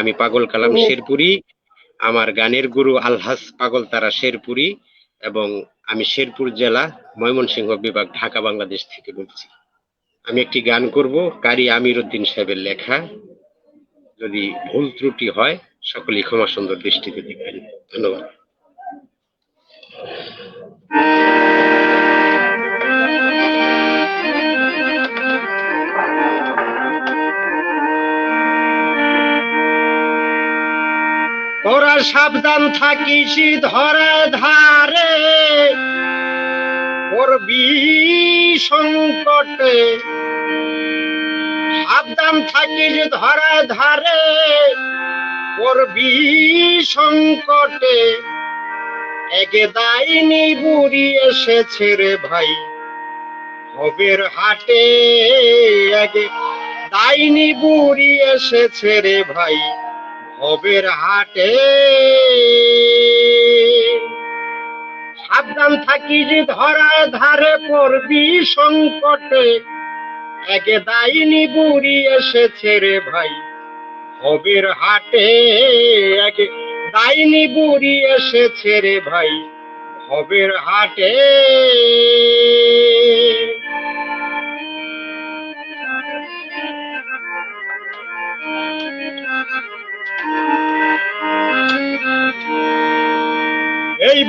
আমি পাগল কালাম শেরপুরি। আমার গানের গুরু আলহাস পাগল তারা শেরপুরি এবং আমি শেরপুর জেলা ময়মনসিংহ বিভাগ ঢাকা বাংলাদেশ থেকে বলছি। আমি একটি গান করব কারি আমির উদ্দিন সাহেবের লেখা। যদি ভুল ত্রুটি হয় সকলেই ক্ষমা সুন্দর দৃষ্টিতে দেখবেন। ধন্যবাদ। তোরা সাবধান থাকিস ধরে ধারে। পড়বি সংকটে। সাবধান থাকিস ধরে ধারে। পড়বি সংকটে। একে দাইনি বুড়ি এসেছে রে ভাই। হবের হাটে একে দাইনি বুড়ি এসেছে রে ভাই। হবের হাটে। সাবধান থাকিস ধরায় ধারে পড়বি সংকটে। একে দাইনি বুড়ি এসেছে রে ভাই। হবের হাটে একে দাইনি বুড়ি এসেছে রে ভাই। হবের হাটে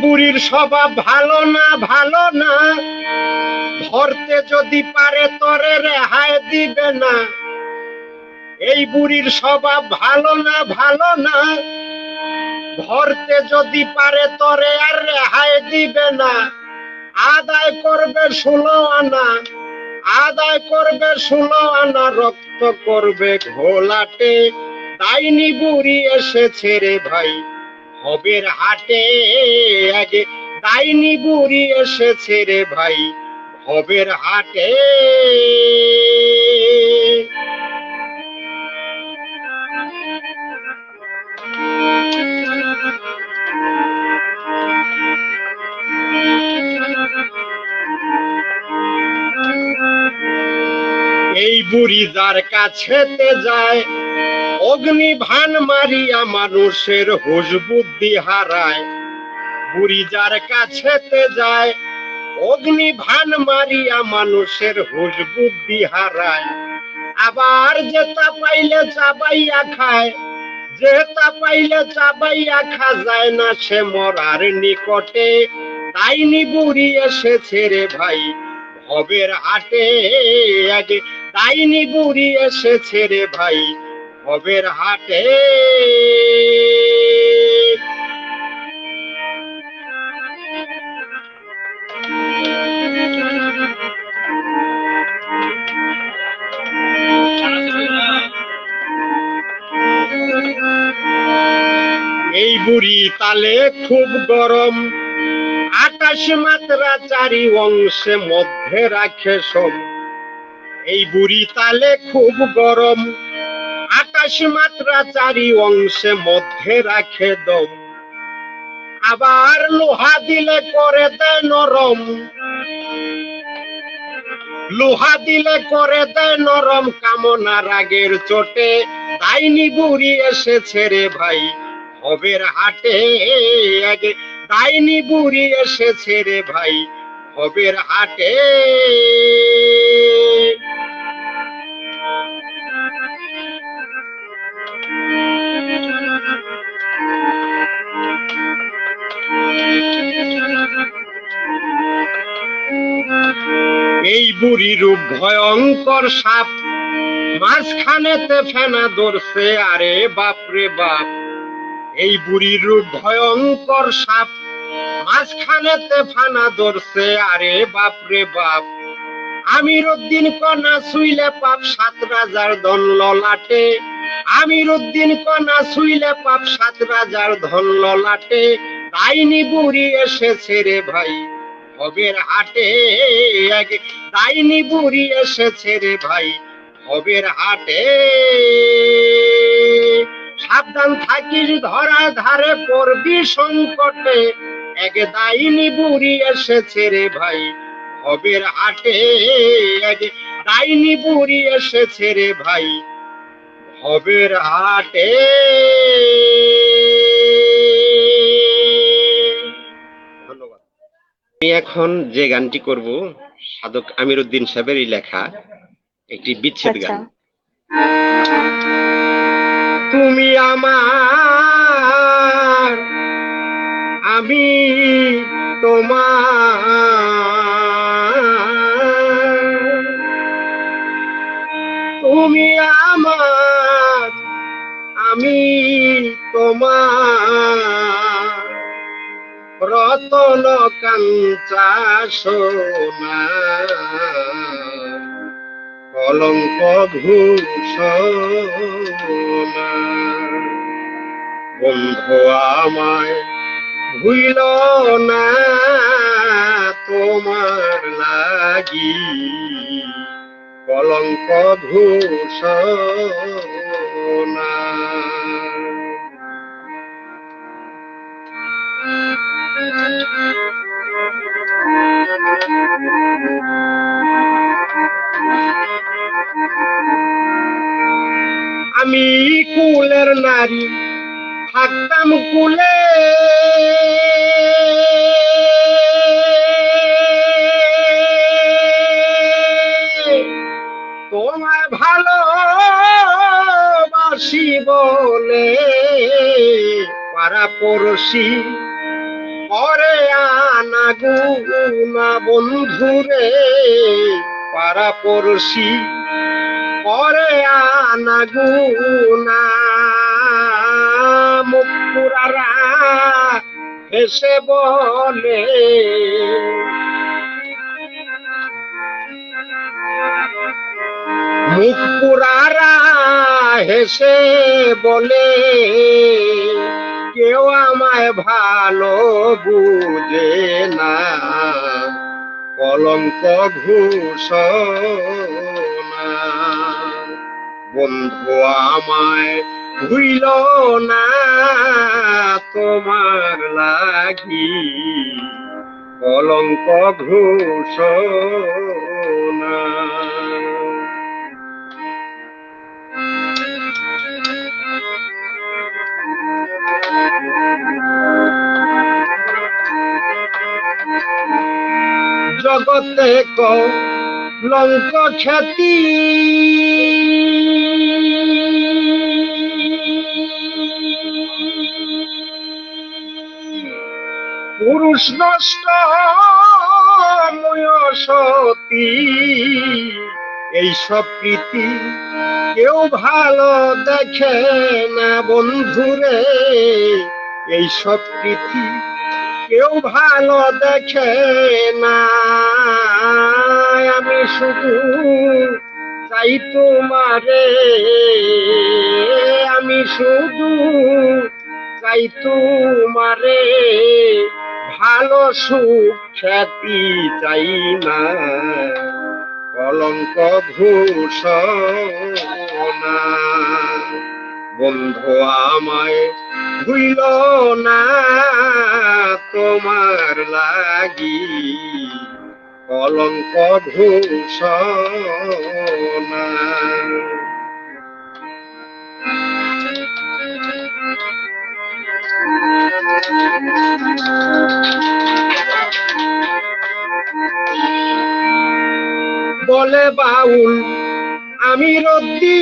বুড়ির স্বভাব ভালো না ভালো না। ধরতে যদি পারে তরে রেহাই দিবে না। এই বুড়ির স্বভাব ভালো না ভালো না। ধরতে যদি পারে তরে আর রেহাই দিবে না। আদায় করবে ষোলো আনা, আদায় করবে ষোলো আনা, রক্ত করবে ঘোলাটে। তাইনি বুড়ি এসেছে রে ভাই। হবের হাটে আগে ডাইনি বুড়ি এসেছে রে ভাই। হবের হাটে এই বুড়ি যার কাছেতে যায় অগ্নি ভান মারিয়া মানুষের হুশ বুদ্ধি হারায়। বুড়ি যার কাছেতে যায়, অগ্নি ভান মারিয়া মানুষের হুশ বুদ্ধি হারায়। আবার যেটা পাইলে চাবাইয়া খায় যেটা পাইলে চাবাইয়া খা যায় না সে মরার নিকটে। তাইনি বুড়ি এসেছে রে ভাই, ভবের হাটে। আগে তাইনি বুড়ি এসেছে রে ভাই ভবের হাটে। এই বুড়ি তালে খুব গরম। আকাশ মাত্রা চারি অংশে মধ্যে রাখে সব এই বুড়ি তালে খুব গরম। আকাশ মাত্রা চারি অংশে মধ্যে রাখে দম। আবার লোহা দিলে করে দেয় নরম। লোহা দিলে করে দেয় নরম কামনা রাগের চোটে। তাইনি বুড়ি এসেছে রে ভাই হবের হাটে আগে। তাইনি বুড়ি এসেছে রে ভাই হবের হাটে। এই বুড়ি রূপ ভয়ঙ্কর সাপ মাঝখানেতে ফেনা ধরছে, আরে বাপরে বাপ। এই বুড়ির রূপ ভয়ঙ্কর সাপ মাঝখানেতে ফানা ধরছে, আরে বাপরে বাপ। আমির উদ্দিন কনা শুইলে পাপ সাত রাজার ধন ললাটে আমির উদ্দিন কনা শুইলে পাপ সাত রাজার ধন লাটে। তাইনি বুড়ি এসেছে রে ভাই হবের হাটে। তাইনি বুড়ি এসেছে রে ভাই হবের হাটে। সাবধান থাকিস ধরা ধারে পড়বি সংকটে। এক দাইনি বুড়ি এসেছে রে ভাই হবের হাটে। এক দাইনি বুড়ি এসেছে রে ভাই হবের হাটে। ধন্যবাদ। আমি এখন যে গানটি করব সাধক আমির উদ্দিন সাহেবেরই লেখা একটি বিচ্ছেদ আচ্ছা। গান। তুমি আমার আমি তোমার। তুমি আমার আমি তোমার রতন কাঞ্চা সোনা, কলঙ্ক ভূষণা। বন্ধু আমায় ভুইল না তোমার লাগি, কলঙ্ক ভূষণা। আমি কুলের নারী থাকতাম কুলে। তোমায় ভালোবাসি বলে পাড়া পড়শি পরে আনা গুনা বন্ধুরে, পাড়া পড়শি। পরে আনা গুনা মুকুরারা এসে বলে। মুকুরারা হেসে বলে। কেউ আমায় ভালো বুঝে না। কলঙ্ক ঘুষণা। বন্ধু আমায় ভুইল না তোমার লাগি। কলঙ্ক ঘোষণা। জগতে কলঙ্ক খ্যাতি। পুরুষ নষ্ট সতী। এইসব প্রীতি কেউ ভালো দেখে না বন্ধুরে। এইসব প্রীতি কেউ ভালো দেখে না। আমি শুধু চাই তোমারে। আমি শুধু চাই তোমারে। ভালো সুখ খ্যাতি চাই না। কলঙ্ক ভূষণা বন্ধু আমায় ভুইল না তোমার লাগি। কলঙ্ক ভূষণা। বলে বাউল আমি রদ্দি।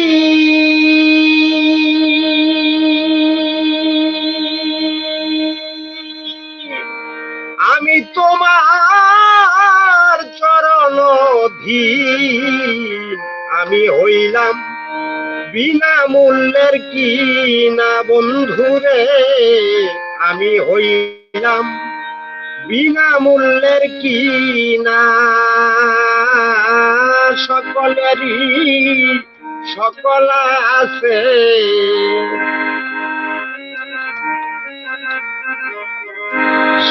আমি তোমার চরণ আমি হইলাম বিনা মূল্যের কি না বন্ধুরে আমি হইলাম বিনা মূল্যের কি না? সকলেরই সকল আছে।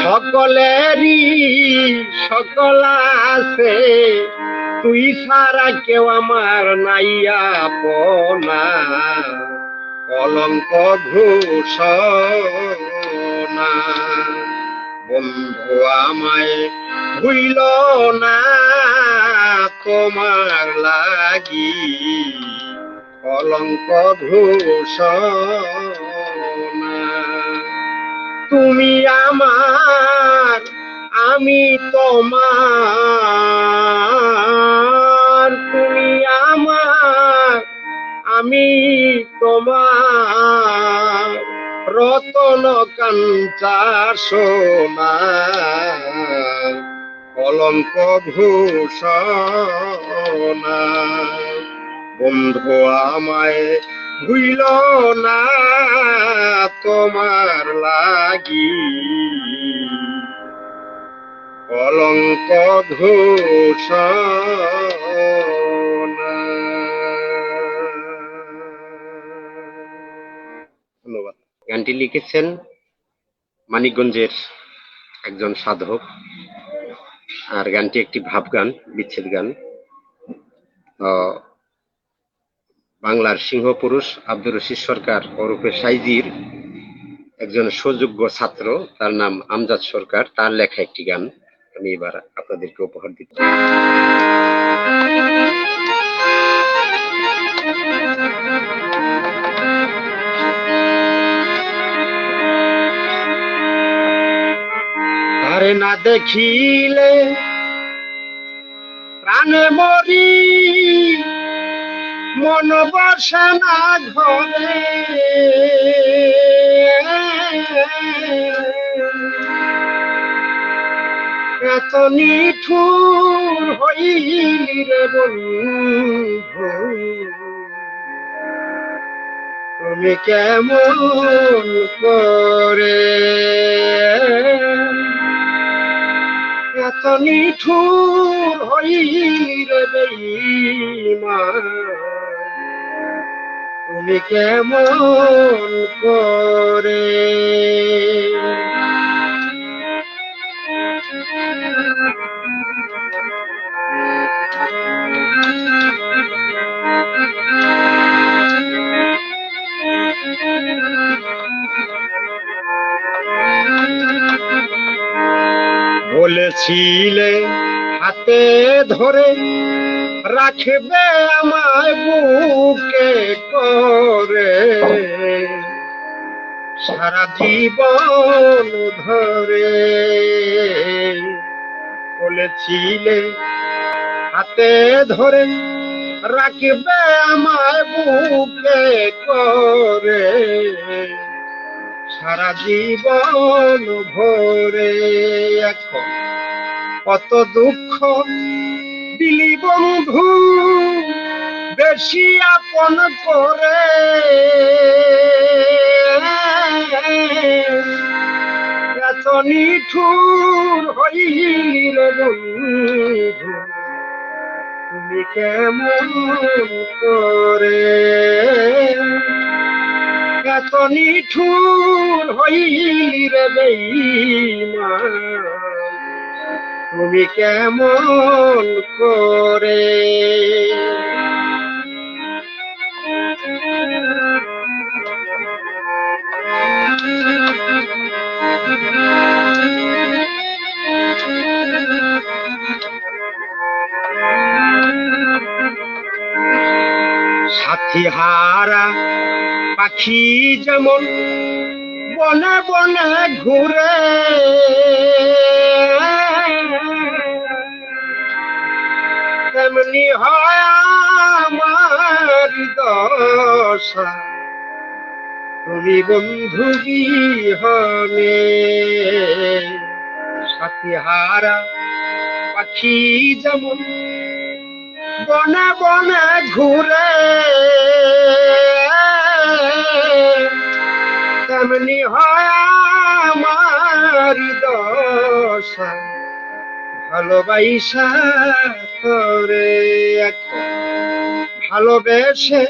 সকলেরই সকল আছে। তুই সারা কেউ আমার নাইয়া পনা কলঙ্ক ঘোষণা। বন্ধু আমায় ভুইল না, তোমার লাগি। কলঙ্ক ঘোষণা। তুমি আমার, আমি তোমার। তুমি আমার, আমি তোমার। রতন কাঞ্চা সোনা, কলঙ্ক ভূষণা। বন্ধু আমায় ভুইল না তোমার লাগি। কলঙ্ক ঘোষণা। ধন্যবাদ। গানটি লিখেছেন মানিকগঞ্জের একজন সাধক। আর গানটি একটি ভাব গান, বিচ্ছেদ গান। বাংলার সিংহ পুরুষ আব্দুর রশিদ সরকার ওরফে সাইজির একজন সুযোগ্য ছাত্র। তার নাম আমজাদ সরকার। তার লেখা একটি গান আমি এবার আপনাদেরকে উপহার দিচ্ছি। আরে না দেখিলে প্রাণে মরি মন বসে না ঘরে। এত নিঠুর হইলি রে বন্ধু। তুমি কেমন করে? এত নিঠুর হইলি রে বেঈমান। তুমি কেমন করে? বলেছিলে হাতে ধরে রাখবে আমায় বুকে করে। সারা জীবন ধরে বলেছিলে, হাতে ধরে রাখবে আমায় বুকে করে। সারা জীবন ভরে এখন কত দুঃখ দিলি বন্ধু, বেশি আপন করে। এত নিঠুর হইলি রে বন্ধু, তুমি কেমন করে? এত নিঠুর হইলি বেঈমান তুমি কেমন করে? সাথী হারা পাখি যেমন বনে বনে ঘুরে। তেমনি হয় আমার দশা। তুমি বন্ধু বিহনে সাথী হারা পাখি যেমন, বনে বনে ঘুরে। তেমনি হয় আমার দশা। ভালোবাসা করে ভালোবেসে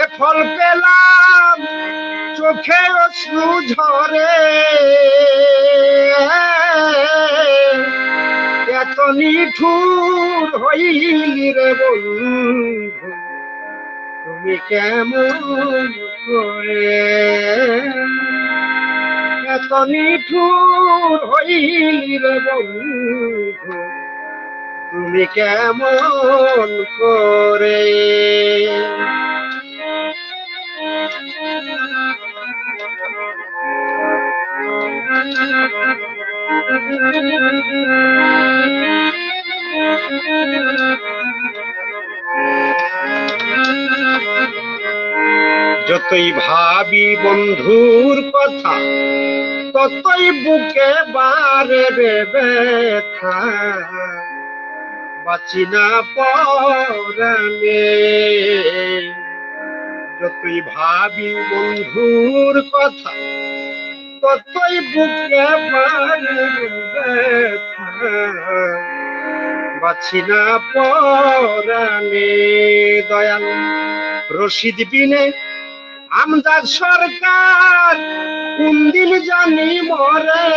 এ ফল পেলাম, চোখে অশ্রু ঝরে। এত নিঠুর হইলি রে বন্ধু, তুমি কেমন করে? এত নিঠুর হইলি রে বন্ধু তুমি কেমন করে? যতই ভাবি বন্ধুর কথা ততই বুকে বারে ব্যথা। বাঁচি না পরানে যতই ভাবি বন্ধুর কথা, ততই বুকে বারে রে ব্যথা। বাঁচি না পরানে দয়াল রশিদ বিনে আমদাদ সরকার, কোন দিন জানি মরে।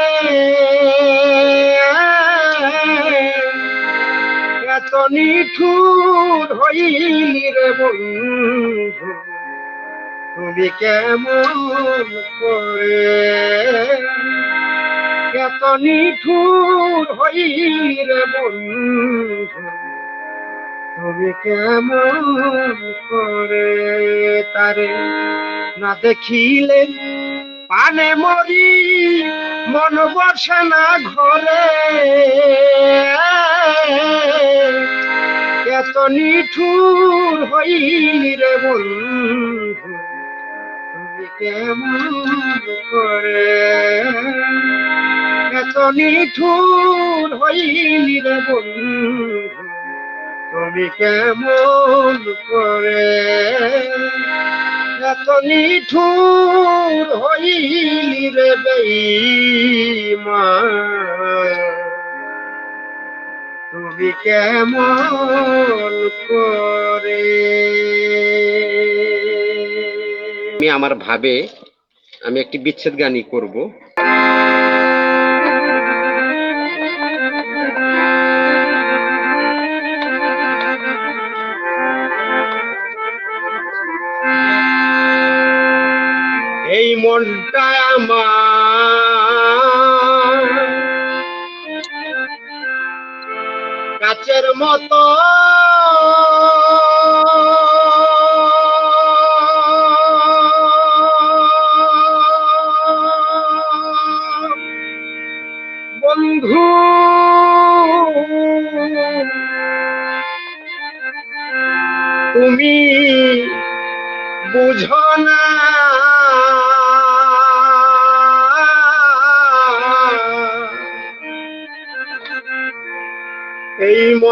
এত নিঠুর হইলি রে বন্ধু। তুমি কেমন করে? এত নিঠুর হইলি রে বন্ধু। তুমি কেমন করে? তারে না দেখিলে পানে মরি, মন বসে না ঘরে। এত নিঠুর হইলি রে বন্ধু, তুমি কেমন করে? এত নিঠুর হইলি রে বন্ধু, তুমি কেমন করে? এত নিঠুর হইলি রে তুমি কেমন করে? আমি আমার ভাবে আমি একটি বিচ্ছেদ গানই করব। মনটা আমার। কাচের মতো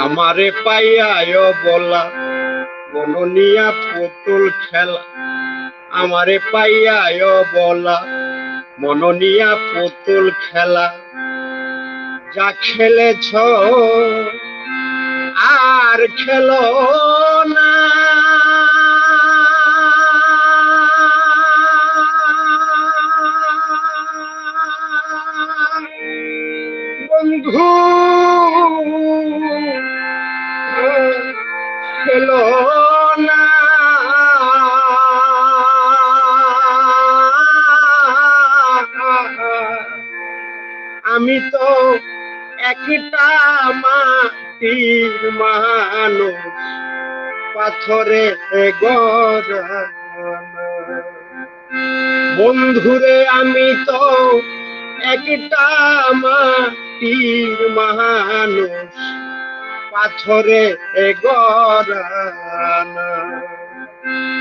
আমারে পাইয়ায় বলা মননিয়া পুতুল খেলা। আমারে পাইয়ায় বলা মননিয়া পুতুল খেলা। যা খেলেছ, আর খেলো না। মাটির মানুষ পাথরে বন্ধুরে, আমি তো একটা মাটির মানুষ, পাথরে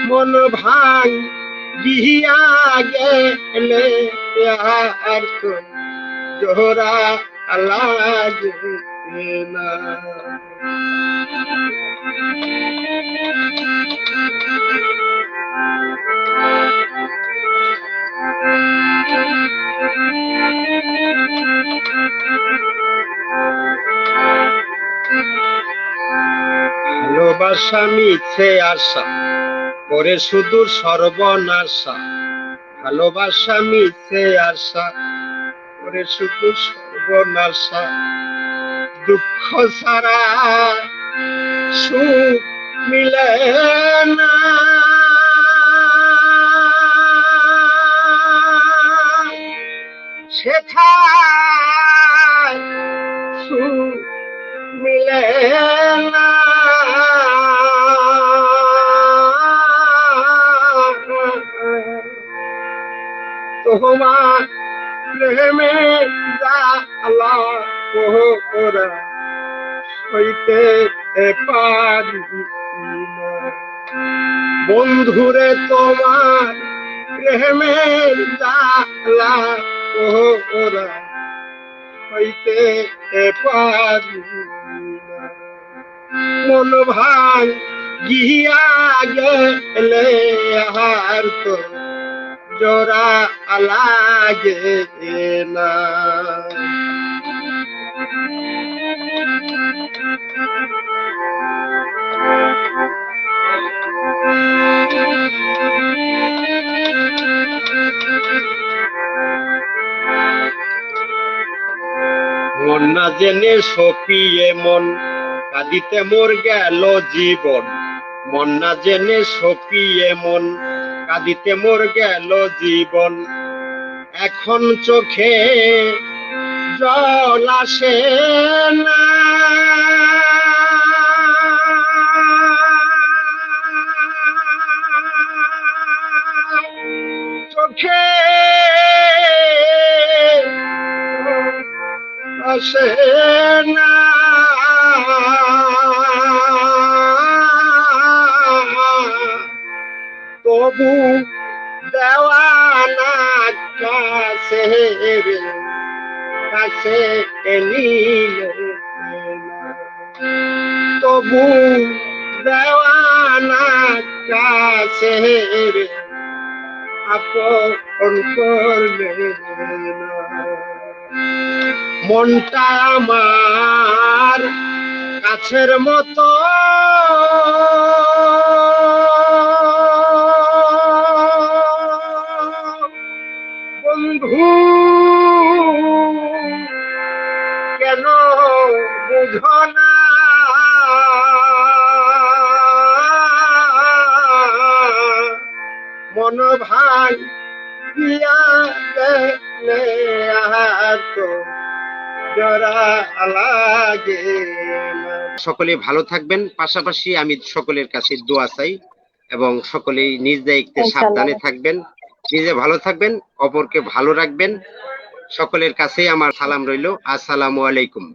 মন ভাঙ বিয়া গেলে আর জোড়া লাগে না ভালোবাসা মিছে আশা করে শুধু সর্বনাশা। ভালোবাসা মিছে আশা করে শুধু সর্বনাশা। দুঃখ ছাড়া সুখ মিলে না। সেথায় সুখ মিলে না। তোমার প্রেমে জালা ওরা হইতে পারি। বন্ধুরে তোমার প্রেমের জালা ওরা হইতে পারি। মন ভাঙ গিয়া গেলে আর তো জোড়া লাগে না মন না জেনে সপিয়ে মন, কাঁদিতে মোর গেল জীবন। মন না জেনে সপিয়ে মন, কাঁদিতে মোর গেল জীবন। এখন চোখে জল আসে না। নিল তবু দেওয়ানা কাছে আপন করলে মনটা আমার কাছের মতো। ভাই দিয়া গেলে তো জরা লাগে সকলে ভালো থাকবেন পাশাপাশি আমি সকলের কাছে দোয়া চাই এবং সকলেই নিজ দায়িত্বে সাবধানে থাকবেন নিজে ভালো থাকবেন অপরকে ভালো রাখবেন। সকলের কাছেই আমার সালাম রইল। আসসালামু আলাইকুম।